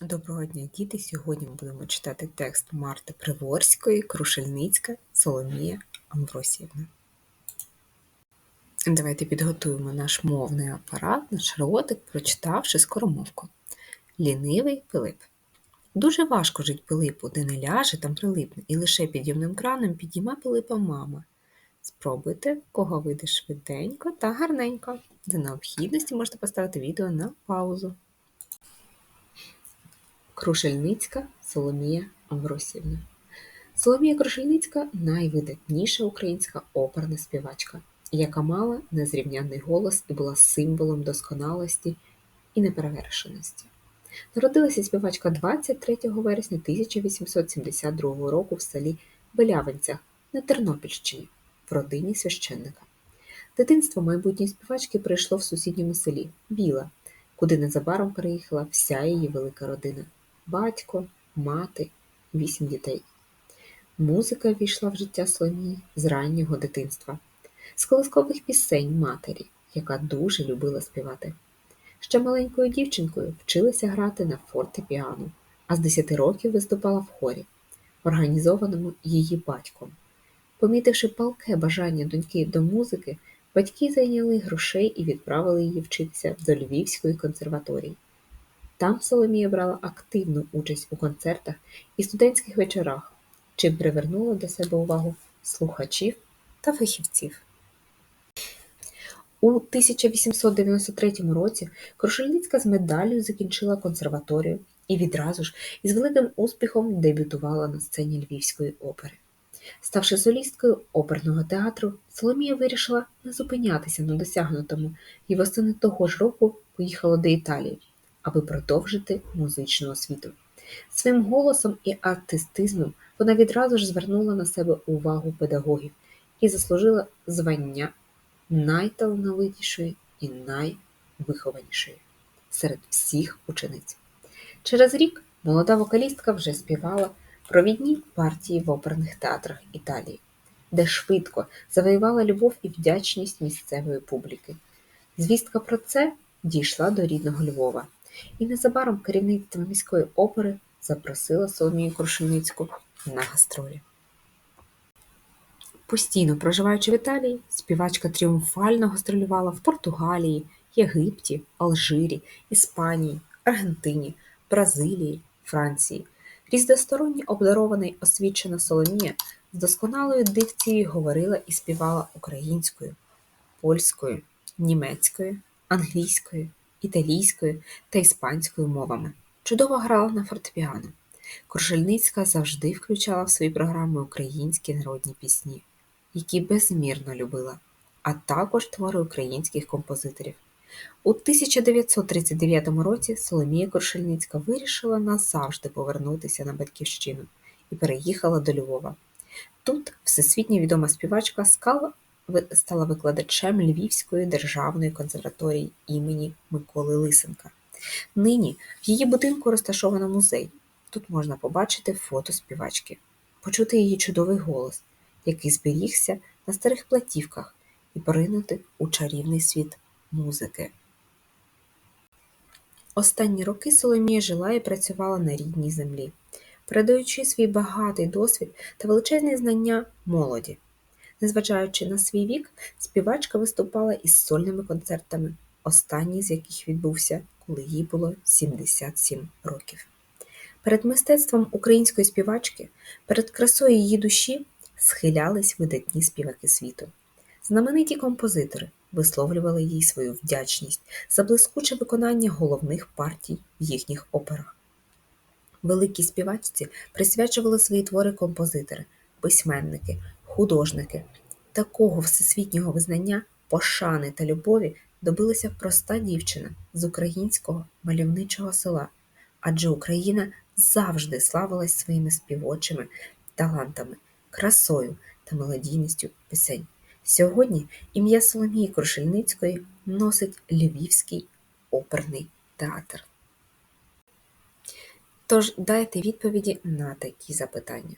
Доброго дня, діти! Сьогодні ми будемо читати текст Марти Приворської, Крушельницька, Соломія Амвросіївна. Давайте підготуємо наш мовний апарат, наш ротик, прочитавши скоромовку. Лінивий Пилип. Дуже важко жить Пилипу, де не ляже, там прилипне, і лише підйомним краном підійма Пилипа мама. Спробуйте, кого вийде швиденько та гарненько. За необхідності можете поставити відео на паузу. Крушельницька Соломія Амвросівна. Соломія Крушельницька найвидатніша українська оперна співачка, яка мала незрівнянний голос і була символом досконалості і неперевершеності. Народилася співачка 23 вересня 1872 року в селі Белявинцях на Тернопільщині в родині священника. Дитинство майбутньої співачки прийшло в сусідньому селі Біла, куди незабаром переїхала вся її велика родина батько, мати, вісім дітей. Музика війшла в життя Соломії з раннього дитинства, з колискових пісень матері, яка дуже любила співати. Ще маленькою дівчинкою вчилася грати на фортепіано, а з 10 років виступала в хорі, організованому її батьком. Помітивши палке бажання доньки до музики, батьки зайняли грошей і відправили її вчитися до Львівської консерваторії. Там Соломія брала активну участь у концертах і студентських вечорах, чим привернула до себе увагу слухачів та фахівців. У 1893 році Крушельницька з медаллю закінчила консерваторію і відразу ж із великим успіхом дебютувала на сцені Львівської опери. Ставши солісткою оперного театру, Соломія вирішила не зупинятися на досягнутому і восени того ж року поїхала до Італії аби продовжити музичну освіту. Своїм голосом і артистизмом вона відразу ж звернула на себе увагу педагогів і заслужила звання найталановитішої і найвихованішої серед всіх учениць. Через рік молода вокалістка вже співала провідні партії в оперних театрах Італії, де швидко завоювала любов і вдячність місцевої публіки. Звістка про це дійшла до рідного Львова. І незабаром керівництво міської опери запросило Соломію Крушельницьку на гастролі. Постійно проживаючи в Італії, співачка тріумфально гастролювала в Португалії, Єгипті, Алжирі, Іспанії, Аргентині, Бразилії, Франції. Різносторонні обдарована й освічена Соломія з досконалою дикцією говорила і співала українською, польською, німецькою, англійською, італійською та іспанською мовами. Чудово грала на фортепіано. Крушельницька завжди включала в свої програми українські народні пісні, які безмірно любила, а також твори українських композиторів. У 1939 році Соломія Крушельницька вирішила назавжди повернутися на батьківщину і переїхала до Львова. Тут всесвітньо відома співачка скала стала викладачем Львівської державної консерваторії імені Миколи Лисенка. Нині в її будинку розташовано музей. Тут можна побачити фото співачки, почути її чудовий голос, який зберігся на старих платівках, і поринути у чарівний світ музики. Останні роки Соломія жила і працювала на рідній землі, передаючи свій багатий досвід та величезні знання молоді. Незважаючи на свій вік, співачка виступала із сольними концертами, останній з яких відбувся, коли їй було 77 років. Перед мистецтвом української співачки, перед красою її душі схилялись видатні співаки світу. Знамениті композитори висловлювали їй свою вдячність за блискуче виконання головних партій в їхніх операх. Великі співачці присвячували свої твори композитори, письменники, художники. Такого всесвітнього визнання, пошани та любові добилася проста дівчина з українського мальовничого села, адже Україна завжди славилась своїми співочими талантами, красою та мелодійністю пісень. Сьогодні ім'я Соломії Крушельницької носить Львівський оперний театр. Тож дайте відповіді на такі запитання.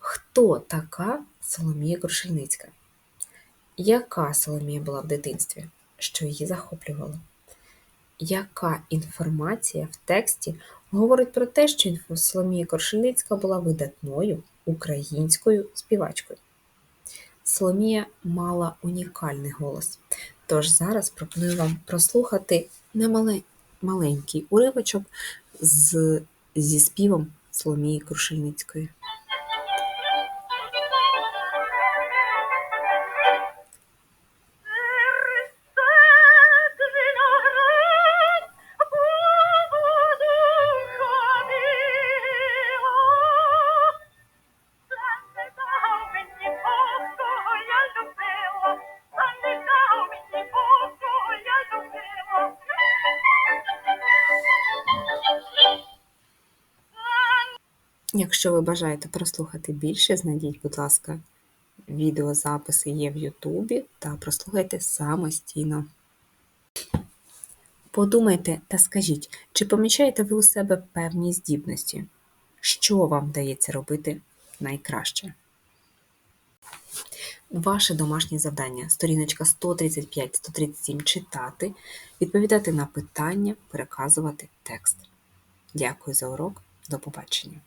Хто така Соломія Крушельницька? Яка Соломія була в дитинстві, що її захоплювало? яка інформація в тексті говорить про те, що Соломія Коршельницька була видатною українською співачкою. Соломія мала унікальний голос. Тож зараз пропоную вам прослухати немале- маленький уривочок з, зі співом Соломії Крушельницької. Якщо ви бажаєте прослухати більше, знайдіть, будь ласка, відеозаписи є в Ютубі та прослухайте самостійно. Подумайте та скажіть, чи помічаєте ви у себе певні здібності? Що вам вдається робити найкраще? Ваше домашнє завдання сторіночка 135-137 читати, відповідати на питання, переказувати текст. Дякую за урок. До побачення.